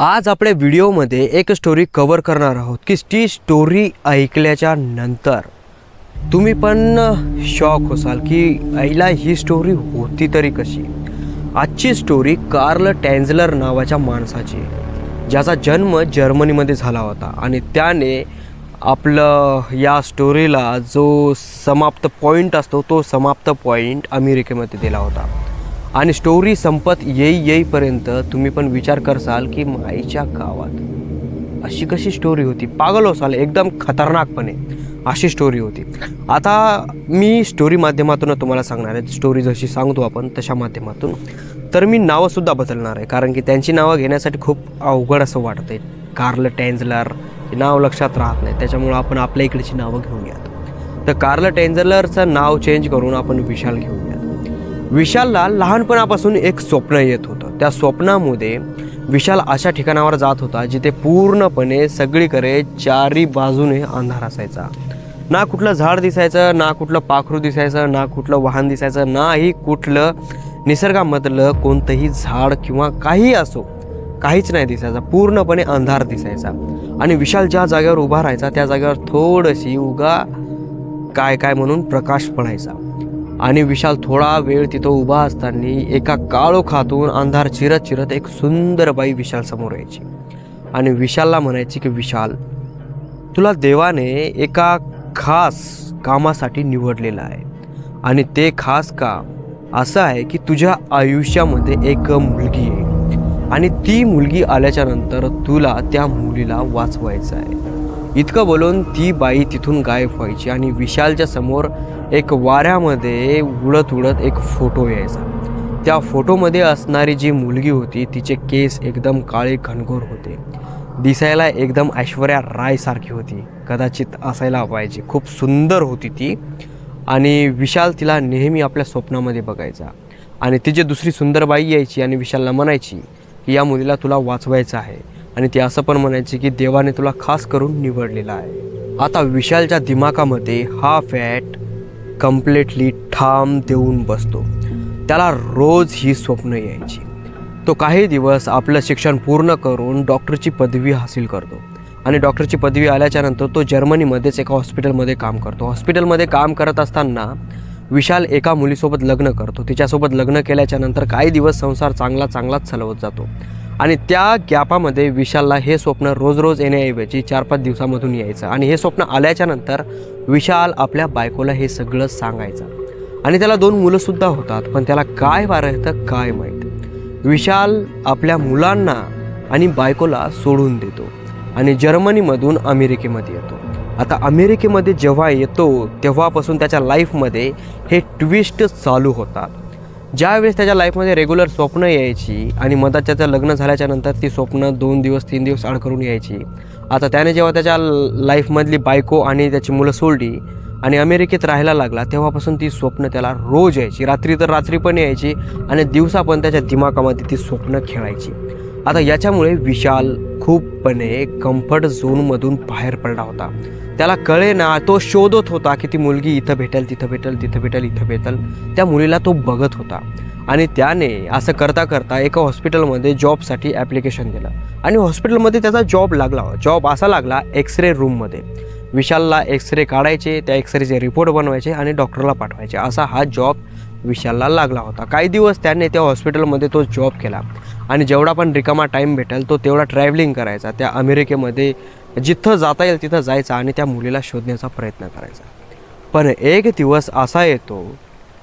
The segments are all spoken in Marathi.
आज आपल्या व्हिडिओमध्ये एक स्टोरी कवर करणार आहोत की ती स्टोरी ऐकल्याच्या नंतर. तुम्ही पण शॉक होसाल की आईला ही स्टोरी होती तरी कशी? आजची स्टोरी कार्ल टॅन्झलर नावाच्या माणसाची. ज्याचा जन्म जर्मनीमध्ये झाला होता. आणि त्याने आपलं या स्टोरीला जो समाप्त पॉईंट असतो तो समाप्त पॉईंट अमेरिकेमध्ये दिला होता. आणि स्टोरी संपत येई येईपर्यंत तुम्ही पण विचार करसाल की माईच्या गावात अशी कशी स्टोरी होती? पागल होसाल एकदम खतरनाकपणे अशी स्टोरी होती. आता मी स्टोरी माध्यमातून तुम्हाला सांगणार आहे. स्टोरी जशी सांगतो आपण तशा माध्यमातून. तर मी नावंसुद्धा बदलणार आहे. कारण की त्यांची नावं घेण्यासाठी खूप अवघड असं वाटत आहे कार्ल टॅन्झलर हे नाव लक्षात राहत नाही. त्याच्यामुळं आपण आपल्या इकडची नावं घेऊन घ्या तर कार्ल टॅन्झलरचं नाव चेंज करून आपण विशाल घेऊ विशालला लहानपणापासून एक स्वप्न येत होतं. त्या स्वप्नामध्ये विशाल अशा ठिकाणावर जात होता जिथे पूर्णपणे सगळीकडे चारी बाजूने अंधार असायचा. ना कुठलं झाड दिसायचं ना कुठलं पाखरू दिसायचं ना कुठलं वाहन दिसायचं नाही कुठलं निसर्गामधलं कोणतंही झाड किंवा काही असो काहीच नाही दिसायचा. पूर्णपणे अंधार दिसायचा. आणि विशाल ज्या जागेवर उभा राहायचा त्या जागेवर थोडीशी उगा काय काय म्हणून प्रकाश पडायचा. आणि विशाल थोडा वेळ तिथं उभा असताना एका काळोखातून अंधार चिरत चिरत एक सुंदर बाई विशाल समोर यायची. आणि विशालला म्हणायची की विशाल तुला देवाने एका खास कामासाठी निवडलेलं आहे. आणि ते खास काम असं आहे की तुझ्या आयुष्यामध्ये एक मुलगी आहे. आणि ती मुलगी आल्याच्यानंतर तुला त्या मुलीला वाचवायचं आहे. इतकं बोलून ती बाई तिथून गायब व्हायची आणि विशालच्या समोर एक वाऱ्यामध्ये उडत उडत एक फोटो यायचा. त्या फोटोमध्ये असणारी जी मुलगी होती तिचे केस एकदम काळे घनघोर होते. दिसायला एकदम ऐश्वर्या रायसारखी होती. कदाचित असायला पाहिजे. खूप सुंदर होती ती. आणि विशाल तिला नेहमी आपल्या स्वप्नामध्ये बघायचा. आणि तिची दुसरी सुंदर बाई यायची आणि विशालला म्हणायची की या मुलीला तुला वाचवायचं आहे. आणि ते असं पण म्हणायची की देवाने तुला खास करून निवडलेला आहे. आता विशालच्या दिमागामध्ये हा फॅट कम्प्लिटली ठाम देऊन बसतो. त्याला रोज ही स्वप्न यायची. तो काही दिवस आपलं शिक्षण पूर्ण करून डॉक्टरची पदवी हासिल करतो. आणि डॉक्टरची पदवी आल्याच्यानंतर तो जर्मनीमध्येच एका हॉस्पिटलमध्ये काम करतो. हॉस्पिटलमध्ये काम करत असताना विशाल एका मुलीसोबत लग्न करतो. तिच्यासोबत लग्न केल्याच्यानंतर काही दिवस संसार चांगला चांगलाच चालवत जातो. आणि त्या गॅपामध्ये विशालला हे स्वप्न रोज रोज येण्याऐवजी चार पाच दिवसामधून यायचं. आणि हे स्वप्न आल्याच्यानंतर विशाल आपल्या बायकोला हे सगळं सांगायचं. आणि त्याला दोन मुलंसुद्धा होतात पण त्याला काय वारायचं काय माहीत. विशाल आपल्या मुलांना आणि बायकोला सोडून देतो आणि जर्मनीमधून अमेरिकेमध्ये येतो. आता अमेरिकेमध्ये जेव्हा येतो तेव्हापासून त्याच्या लाईफमध्ये हे ट्विस्ट चालू होतात. ज्यावेळेस त्याच्या लाईफमध्ये रेग्युलर स्वप्न यायची आणि मधात त्याचं लग्न झाल्याच्यानंतर ती स्वप्न दोन दिवस तीन दिवस आड करून यायची. आता त्याने जेव्हा त्याच्या लाईफमधली बायको आणि त्याची मुलं सोडली आणि अमेरिकेत राहायला लागला तेव्हापासून ती स्वप्न त्याला रोज यायची. रात्री तर रात्री पण यायची आणि दिवसा पण त्याच्या दिमागामध्ये ती स्वप्न खेळायची. आता याच्यामुळे विशाल खूपपणे कम्फर्ट झोनमधून बाहेर पडला होता. त्याला कळे ना तो शोधत होता की ती मुलगी इथं भेटेल तिथं भेटेल तिथं भेटेल इथं भेटेल. त्या मुलीला तो बघत होता. आणि त्याने असं करता करता एका हॉस्पिटलमध्ये जॉबसाठी ॲप्लिकेशन दिलं. आणि हॉस्पिटलमध्ये त्याचा जॉब लागला. जॉब असा लागला एक्सरे रूममध्ये विशालला एक्सरे काढायचे त्या एक्सरेचे रिपोर्ट बनवायचे आणि डॉक्टरला पाठवायचे. असा हा जॉब विशालला लागला होता. काही दिवस त्याने त्या हॉस्पिटलमध्ये तो जॉब केला. आणि जेवढा पण रिकामा टाईम भेटेल तो तेवढा ट्रॅव्हलिंग करायचा. त्या अमेरिकेमध्ये जिथं जाता येईल तिथं जायचा आणि त्या मुलीला शोधण्याचा प्रयत्न करायचा. पण एक दिवस असा येतो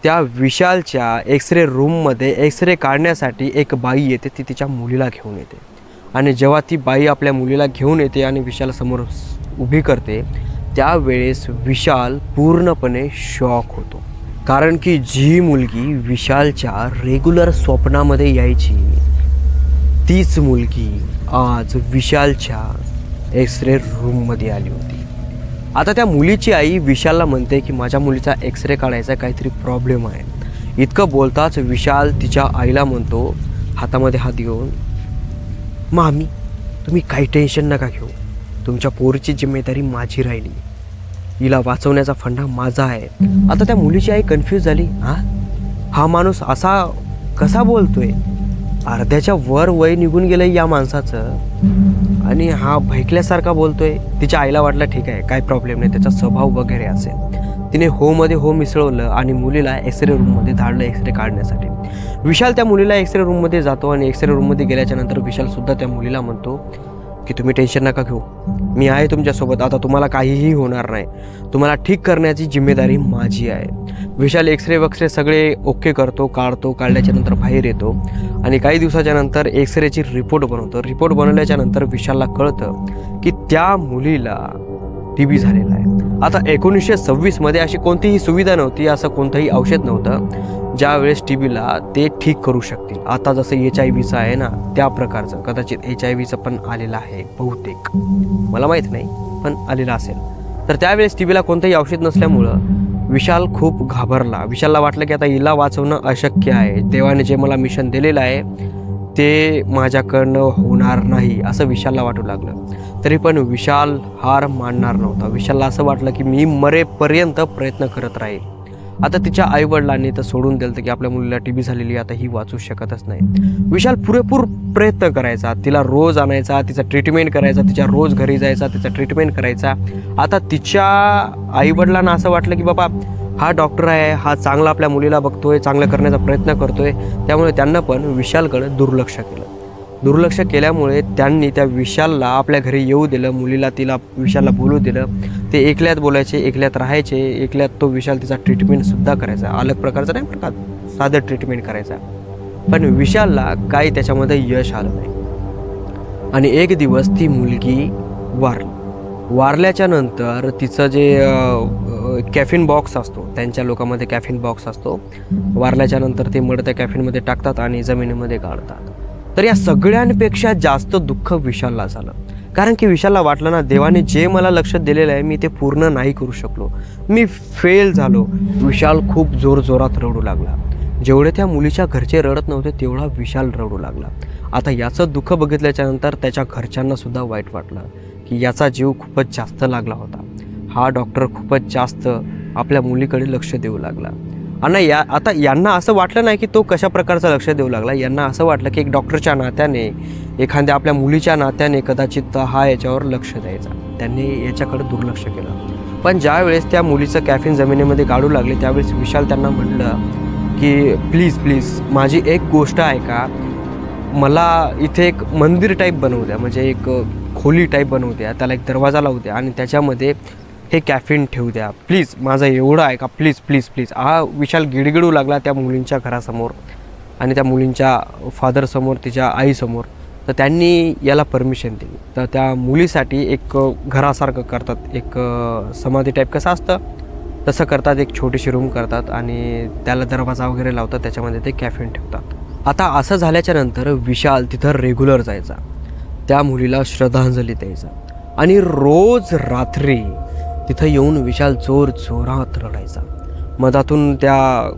त्या विशालच्या एक्स रे रूममध्ये एक्स रे काढण्यासाठी एक बाई येते ती तिच्या मुलीला घेऊन येते. आणि जेव्हा ती बाई आपल्या मुलीला घेऊन येते आणि विशालसमोर उभी करते त्यावेळेस विशाल पूर्णपणे शॉक होतो. कारण की जी मुलगी विशालच्या रेग्युलर स्वप्नामध्ये यायची तीच मुलगी आज विशालच्या एक्स रे रूममध्ये आली होती. आता त्या मुलीची आई विशालला म्हणते की माझ्या मुलीचा एक्स रे काढायचा काहीतरी प्रॉब्लेम आहे. इतकं बोलताच विशाल तिच्या आईला म्हणतो हातामध्ये हात घेऊन मामी तुम्ही काही टेन्शन नका घेऊ. तुमच्या पोरीची जिम्मेदारी माझी राहिली. हिला वाचवण्याचा फंडा माझा आहे. आता त्या मुलीची आई कन्फ्यूज झाली हा? हा माणूस असा कसा बोलतोय? अर्ध्याच्या वर वय निघून गेलं या माणसाचं. आणि हा भैकल्यासारखा बोलतोय तिच्या आईला वाटलं ठीक आहे काय प्रॉब्लेम नाही त्याचा स्वभाव वगैरे असेल. तिने होमध्ये हो मिसळवलं आणि मुलीला एक्सरे रूममध्ये धाडलं एक्सरे काढण्यासाठी. विशाल त्या मुलीला एक्सरे रूममध्ये जातो आणि एक्सरे रूममध्ये गेल्याच्यानंतर विशालसुद्धा त्या मुलीला म्हणतो की तुम्ही टेन्शन नका घेऊ. मी आहे तुमच्यासोबत. आता तुम्हाला काहीही होणार नाही. तुम्हाला ठीक करण्याची जिम्मेदारी माझी आहे. विशाल एक्सरे वक्सरे सगळे ओके करतो काढतो काढल्याच्यानंतर बाहेर येतो. आणि काही दिवसाच्या नंतर एक्सरेची रिपोर्ट बनवतो. रिपोर्ट बनवल्याच्यानंतर विशालला कळतं की त्या मुलीला टी बी झालेला आहे. आता एकोणीसशे सव्वीसमध्ये अशी कोणतीही सुविधा नव्हती असं कोणतंही औषध नव्हतं ज्यावेळेस टी बीला ते ठीक करू शकतील. आता जसं एच आय व्हीचं आहे ना त्या प्रकारचं. कदाचित एच आय व्हीचं पण आलेलं आहे बहुतेक. मला माहीत नाही पण आलेलं असेल. तर त्यावेळेस टी बीला कोणतंही औषध नसल्यामुळं विशाल खूप घाबरला. विशालला वाटलं की आता हिला वाचवणं अशक्य आहे. देवाने जे मला मिशन दिलेलं आहे ते माझ्याकडनं होणार नाही असं विशालला वाटू लागलं. तरी पण विशाल हार मानणार नव्हता. विशालला असं वाटलं की मी मरेपर्यंत प्रयत्न करत राहील. आता तिच्या आईवडिलांनी तर सोडून दिलं की आपल्या मुलीला टी बी झालेली आता ही वाचू शकतच नाही. विशाल पुरेपूर प्रयत्न करायचा. तिला रोज आणायचा तिचा ट्रीटमेंट करायचा तिच्या रोज घरी जायचा तिचा ट्रीटमेंट करायचा. आता तिच्या आईवडिलांना असं वाटलं की बाबा हा डॉक्टर आहे हा चांगला आपल्या मुलीला बघतोय चांगलं करण्याचा प्रयत्न करतोय. त्यामुळे त्यांना पण विशालकडे दुर्लक्ष केलं. दुर्लक्ष केल्यामुळे त्यांनी त्या विशालला आपल्या घरी येऊ दिलं मुलीला तिला विशालला बोलू दिलं. ते एकल्यात बोलायचे एकल्यात राहायचे एकल्यात तो विशाल तिचा ट्रीटमेंटसुद्धा करायचा. अलग प्रकारचा नाही बरं का साधं ट्रीटमेंट करायचा. पण विशालला काही त्याच्यामध्ये यश आलं नाही. आणि एक दिवस ती मुलगी वारली वारल्याच्या नंतर तिचं जे कॅफिन बॉक्स असतो त्यांच्या लोकांमध्ये कॅफिन बॉक्स असतो. वारल्याच्या नंतर ते मड त्या कॅफिनमध्ये टाकतात आणि जमिनीमध्ये गाळतात. तर या सगळ्यांपेक्षा जास्त दुःख विशालला झालं. कारण की विशालला वाटलं ना देवाने जे मला लक्ष दिलेलं आहे मी ते पूर्ण नाही करू शकलो. मी फेल झालो. विशाल खूप जोरजोरात रडू लागला. जेवढे त्या मुलीच्या घरचे रडत नव्हते तेवढा विशाल रडू लागला. आता याचं दुःख बघितल्याच्यानंतर त्याच्या घरच्यांनासुद्धा वाईट वाटलं की याचा जीव खूपच जास्त लागला होता. हा डॉक्टर खूपच जास्त आपल्या मुलीकडे लक्ष देऊ लागला. आणि या आता यांना असं वाटलं नाही की तो कशा प्रकारचं लक्ष देऊ लागला. यांना असं वाटलं की एक डॉक्टरच्या नात्याने एखाद्या आपल्या मुलीच्या नात्याने कदाचित हा याच्यावर लक्ष द्यायचा. त्यांनी याच्याकडे दुर्लक्ष केलं. पण ज्यावेळेस त्या मुलीचं कॅफिन जमिनीमध्ये गाडू लागले त्यावेळेस विशाल त्यांना म्हणलं की प्लीज प्लीज माझी एक गोष्ट आहे का? मला इथे एक मंदिर टाईप बनवू द्या. म्हणजे एक खोली टाईप बनवू द्या. त्याला एक दरवाजा लावू द्या. आणि त्याच्यामध्ये हे कॅफिन ठेवू द्या. प्लीज माझं एवढं आहे का? प्लीज प्लीज प्लीज हा विशाल गिडगिडू लागला त्या मुलींच्या घरासमोर आणि त्या मुलींच्या फादरसमोर तिच्या आईसमोर तर त्यांनी याला परमिशन दिली. तर त्या मुलीसाठी एक घरासारखं करतात. एक समाधी टाईप कसं असतं? तसं करतात एक छोटीशी रूम करतात आणि त्याला दरवाजा वगैरे लावतात. त्याच्यामध्ये ते कॅफिन ठेवतात. आता असं झाल्याच्यानंतर विशाल तिथं रेग्युलर जायचा. त्या मुलीला श्रद्धांजली द्यायचा. आणि रोज रात्री तिथं येऊन विशाल जोर जोरात रडायचा. मधातून त्या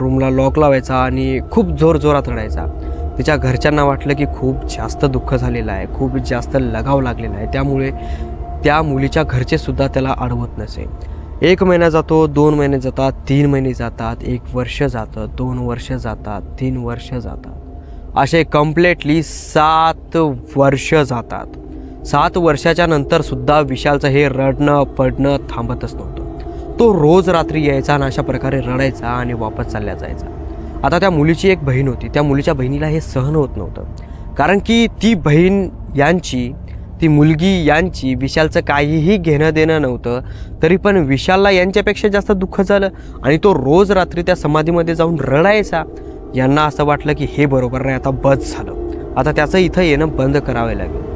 रूमला लॉक लावायचा आणि खूप जोर जोरात रडायचा. तिच्या घरच्यांना वाटलं की खूप जास्त दुःख झालेलं आहे खूप जास्त लगाव लागलेला आहे. त्यामुळे त्या मुलीच्या घरचेसुद्धा त्याला अडवत नसे. एक महिना जातो दोन महिने जातात तीन महिने जातात एक वर्ष जातं दोन वर्ष जातात तीन वर्ष जातात. असे कम्प्लेटली सात वर्ष जातात. सात वर्षाच्या नंतर सुद्धा विशालचं हे रडणं पडणं थांबतच नव्हतं. तो रोज रात्री यायचा आणि अशा प्रकारे रडायचा आणि वापस चालल्या जायचा. आता त्या मुलीची एक बहीण होती. त्या मुलीच्या बहिणीला हे सहन होत नव्हतं. कारण की ती बहीण यांची ती मुलगी यांची विशालचं काहीही घेणं देणं नव्हतं तरी पण विशालला यांच्यापेक्षा जास्त दुःख झालं आणि तो रोज रात्री त्या समाधीमध्ये जाऊन रडायचा. यांना असं वाटलं की हे बरोबर नाही आता बस झालं. आता त्याचं इथं येणं बंद करावे लागेल.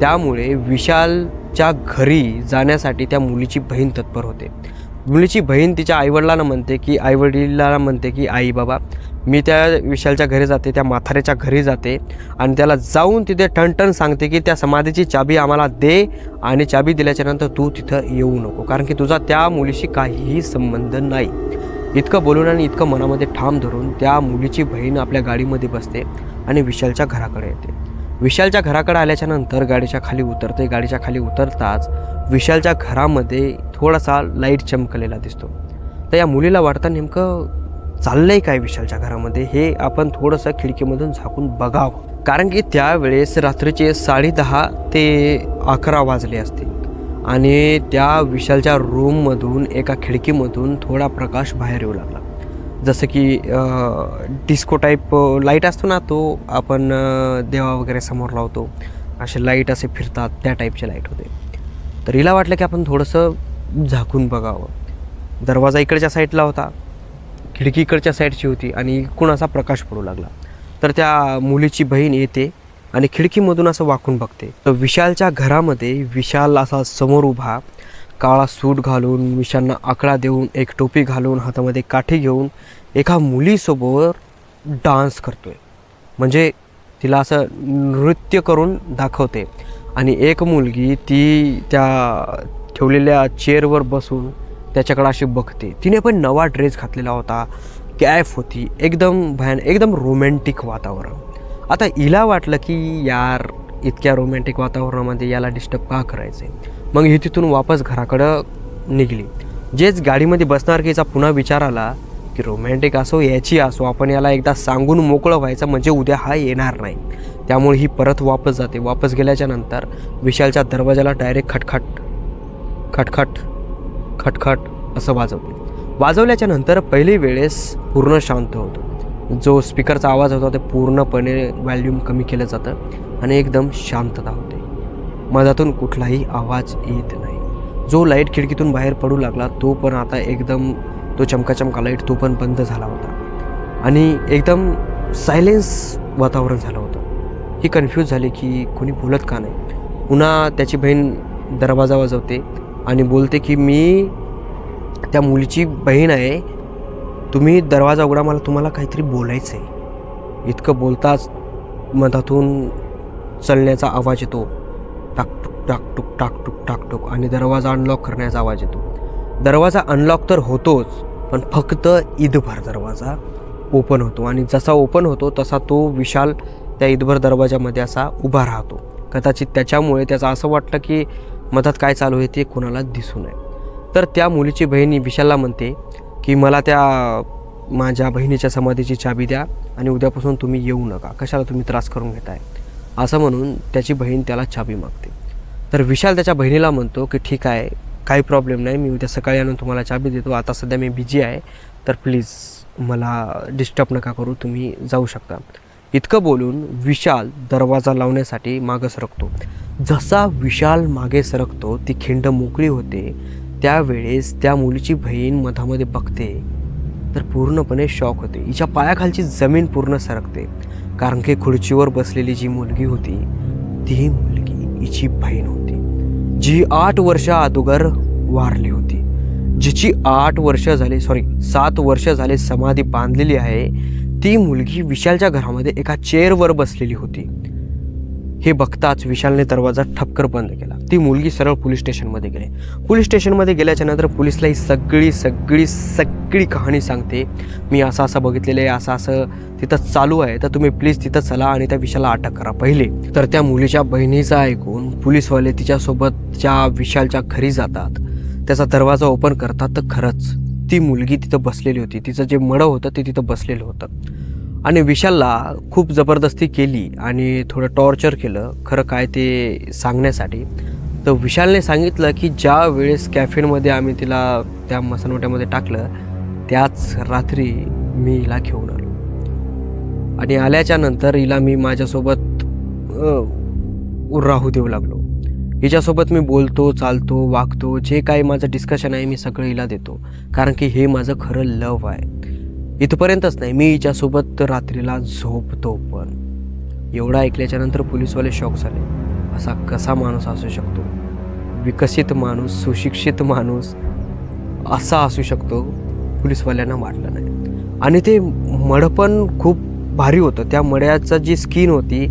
त्यामुळे विशालच्या घरी जाण्यासाठी त्या मुलीची बहीण तत्पर होते. मुलीची बहीण तिच्या आईवडिलांना म्हणते की आईवडिलांना म्हणते की आई बाबा मी त्या विशालच्या घरी जाते त्या माथाऱ्याच्या घरी जाते आणि त्याला जाऊन तिथे टणटण सांगते की त्या समाधीची चाबी आम्हाला दे आणि चाबी दिल्याच्यानंतर तू तिथं येऊ नको कारण की तुझा त्या मुलीशी काहीही संबंध नाही. इतकं बोलून आणि इतकं मनामध्ये ठाम धरून त्या मुलीची बहीण आपल्या गाडीमध्ये बसते आणि विशालच्या घराकडे येते. विशालच्या घराकडे आल्याच्यानंतर गाडीच्या खाली उतरते. गाडीच्या खाली उतरताच विशालच्या घरामध्ये थोडासा लाइट चमकलेला दिसतो. तर या मुलीला वाटतं नेमकं चाललं आहे काय विशालच्या घरामध्ये? हे आपण थोडंसं खिडकीमधून झाकून बघावं. कारण की त्यावेळेस रात्रीचे साडेदहा ते अकरा वाजले असते. आणि त्या विशालच्या रूममधून एका खिडकीमधून थोडा प्रकाश बाहेर येऊ लागला. जसं की डिस्को टाईप लाइट असतो ना तो आपण देवा वगैरे समोर लावतो. असे लाइट असे फिरतात त्या टाईपचे लाइट होते. तर हिला वाटलं की आपण थोडंसं झाकून बघावं. दरवाजा इकडच्या साईडला होता खिडकी इकडच्या साईडची होती आणि इकडून असा प्रकाश पडू लागला. तर त्या मुलीची बहीण येते आणि खिडकीमधून असं वाकून बघते. तर विशालच्या घरामध्ये विशाल असा समोर उभा काळा सूट घालून मिशांना आकडा देऊन एक टोपी घालून हातामध्ये काठी घेऊन एका मुलीसोबत डान्स करतोय. म्हणजे तिला असं नृत्य करून दाखवते. आणि एक मुलगी ती त्या ठेवलेल्या चेअरवर बसून त्याच्याकडे अशी बघते. तिने पण नवा ड्रेस घातलेला होता. कॅफ होती. एकदम भयान एकदम रोमॅन्टिक वातावरण. आता हिला वाटलं की यार इतक्या रोमॅन्टिक वातावरणामध्ये याला डिस्टर्ब का करायचं आहे मग ही तिथून वापस घराकडं निघली. जेच गाडीमध्ये बसणार की हिचा पुन्हा विचार आला की रोमॅन्टिक असो याची असो आपण याला एकदा सांगून मोकळं व्हायचं म्हणजे उद्या हा येणार नाही. त्यामुळे ही परत वापस जाते. वापस गेल्याच्यानंतर विशालच्या दरवाजाला डायरेक्ट खटखट खटखट खटखट असं वाजवते. वाजवल्याच्या नंतर पहिली वेळेस पूर्ण शांत होतो. जो स्पीकरचा आवाज होता ते पूर्णपणे व्हॅल्यूम कमी केलं जातं आणि एकदम शांतता होते. मधातून कुठलाही आवाज येत नाही. जो लाइट खिडकीतून बाहेर पडू लागला तो पण आता एकदम तो चमकाचमका लाइट तो पण बंद झाला होता. आणि एकदम सायलेन्स वातावरण झालं होतं. ही कन्फ्यूज झाली की कोणी बोलत का नाही. पुन्हा त्याची बहीण दरवाजा वाजवते आणि बोलते की मी त्या मुलीची बहीण आहे. तुम्ही दरवाजा उघडा मला तुम्हाला काहीतरी बोलायचं आहे इतकं बोलताच मधातून चलण्याचा आवाज येतो. टाकटुक टाकटुक टाकटुक टाकटुक आणि दरवाजा अनलॉक करण्याचा आवाज येतो. दरवाजा अनलॉक तर होतोच पण फक्त ईदभर दरवाजा ओपन होतो. आणि जसा ओपन होतो तसा तो विशाल त्या ईदभर दरवाजामध्ये असा उभा राहतो. कदाचित त्याच्यामुळे त्याचं असं वाटलं की मधात काय चालू आहे ते कोणाला दिसू नये. तर त्या मुलीची बहिणी विशालला म्हणते की मला त्या माझ्या बहिणीच्या समाधीची चाबी द्या आणि उद्यापासून तुम्ही येऊ नका. कशाला तुम्ही त्रास करून घेताय? असं म्हणून त्याची बहीण त्याला चाबी मागते. तर विशाल त्याच्या बहिणीला म्हणतो की ठीक आहे काही प्रॉब्लेम नाही मी उद्या सकाळी आणून तुम्हाला चाबी देतो. आता सध्या मी बिझी आहे तर प्लीज मला डिस्टर्ब नका करू तुम्ही जाऊ शकता. इतकं बोलून विशाल दरवाजा लावण्यासाठी मागं सरकतो. जसा विशाल मागे सरकतो ती खिंड मोकळी होते. त्यावेळेस त्या मुलीची बहीण मधामध्ये बघते तर पूर्णपणे शॉक होते. हिच्या पायाखालची जमीन पूर्ण सरकते. कारण की खुर्चीवर बसलेली जी मुलगी होती ती मुलगी हिची बहीण होती जी आठ वर्षा अगोदर वारली होती. जिची आठ वर्ष झाली सॉरी सात वर्ष झाले समाधी बांधलेली आहे ती मुलगी विशालच्या घरामध्ये एका चेअरवर बसलेली होती. हे बघताच विशालने दरवाजा ठपकर बंद केला. ती मुलगी सरळ पोलीस स्टेशनमध्ये गेली. पोलीस स्टेशनमध्ये गेल्याच्यानंतर पोलिसला ही सगळी सगळी सगळी कहाणी सांगते. मी असं असं बघितलेलं आहे असं असं तिथं चालू आहे. तर तुम्ही प्लीज तिथं चला आणि त्या विशाला अटक करा पहिले. तर त्या मुलीच्या बहिणीचं ऐकून पोलीसवाले तिच्यासोबतच्या विशालच्या घरी जातात त्याचा दरवाजा ओपन करतात तर खरंच ती मुलगी तिथं बसलेली होती. तिचं जे मडं होतं ते तिथं बसलेलं होतं. आणि विशालला खूप जबरदस्ती केली आणि थोडं टॉर्चर केलं. खरं काय ते सांगण्यासाठी. तर विशालने सांगितलं की ज्या वेळेस कॅफेमध्ये आम्ही तिला त्या मसनवट्यामध्ये टाकलं त्याच रात्री मी हिला घेऊन आलो. आणि आल्याच्यानंतर हिला मी माझ्यासोबत राहू देऊ लागलो. हिच्यासोबत मी बोलतो चालतो वागतो जे काही माझं डिस्कशन आहे मी सगळं हिला देतो. कारण की हे माझं खरं लव आहे. इथपर्यंतच नाही मी हिच्यासोबत रात्रीला झोपतो पण. एवढं ऐकल्याच्या नंतर पोलीसवाले शॉक झाले. असा कसा माणूस असू शकतो? विकसित माणूस सुशिक्षित माणूस असा असू शकतो? पोलीसवाल्यांना वाटलं नाही. आणि ते मड पण खूप भारी होतं. त्या मड्याचं जी स्किन होती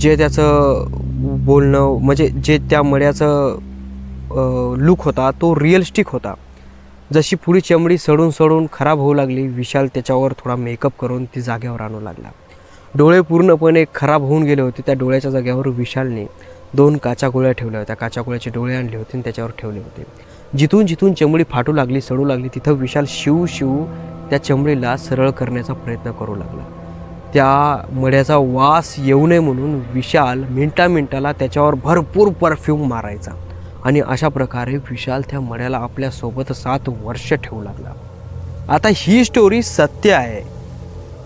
जे त्याचं बोलणं म्हणजे जे त्या मड्याचं लुक होता तो रिअलिस्टिक होता. जशी पुढी चमडी सडून सडून खराब होऊ लागली विशाल त्याच्यावर थोडा मेकअप करून ती जागेवर आणू लागला. डोळे पूर्णपणे खराब होऊन गेले होते त्या डोळ्याच्या जागेवर विशालने दोन काचा गोळ्या ठेवल्या होत्या. काचा गोळ्याचे डोळे आणले होते आणि त्याच्यावर ठेवले होते. जिथून जिथून चमडी फाटू लागली सडू लागली तिथं विशाल शिव शिव त्या चमडीला सरळ करण्याचा प्रयत्न करू लागला. त्या मड्याचा वास येऊ नये म्हणून विशाल मिनटा मिनटाला त्याच्यावर भरपूर परफ्यूम मारायचा. आणि अशा प्रकारे विशाल त्या मड्याला आपल्यासोबत सात वर्ष ठेवू लागला. आता ही स्टोरी सत्य आहे.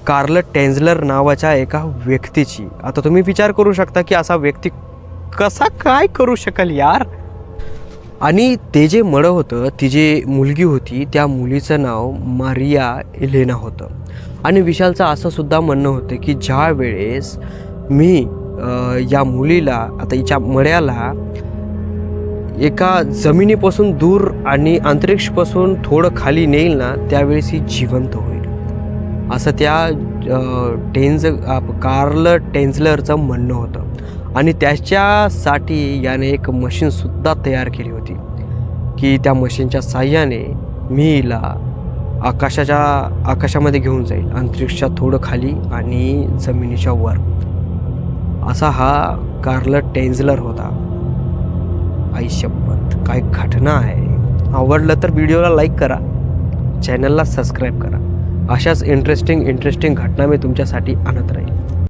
कार्ल टेन्झलर नावाच्या एका व्यक्तीची. आता तुम्ही विचार करू शकता की असा व्यक्ती कसा काय करू शकेल यार? आणि ते जे मडं होतं ती जे मुलगी होती त्या मुलीचं नाव मारिया इलेना होतं. आणि विशालचं असं सुद्धा म्हणणं होतं की ज्या वेळेस मी या मुलीला आता हिच्या मड्याला एका जमिनीपासून दूर आणि अंतरिक्षपासून थोडं खाली नेईल ना त्यावेळेस ही जिवंत होईल. असं त्या टेन्झ कार्ल टेन्झलरचं म्हणणं होतं. आणि त्याच्यासाठी याने एक मशीनसुद्धा तयार केली होती की त्या मशीनच्या साह्याने मी हिला आकाशाच्या आकाशामध्ये घेऊन जाईल अंतरिक्षात थोडं खाली आणि जमिनीच्या वर. असा हा कार्ल टेन्झलर होता. आई शपथ काय घटना आहे? आवडलं तर व्हिडिओला लाईक करा. चॅनलला सबस्क्राईब करा. अशाच इंटरेस्टिंग इंटरेस्टिंग घटना मी तुमच्यासाठी आणत राहील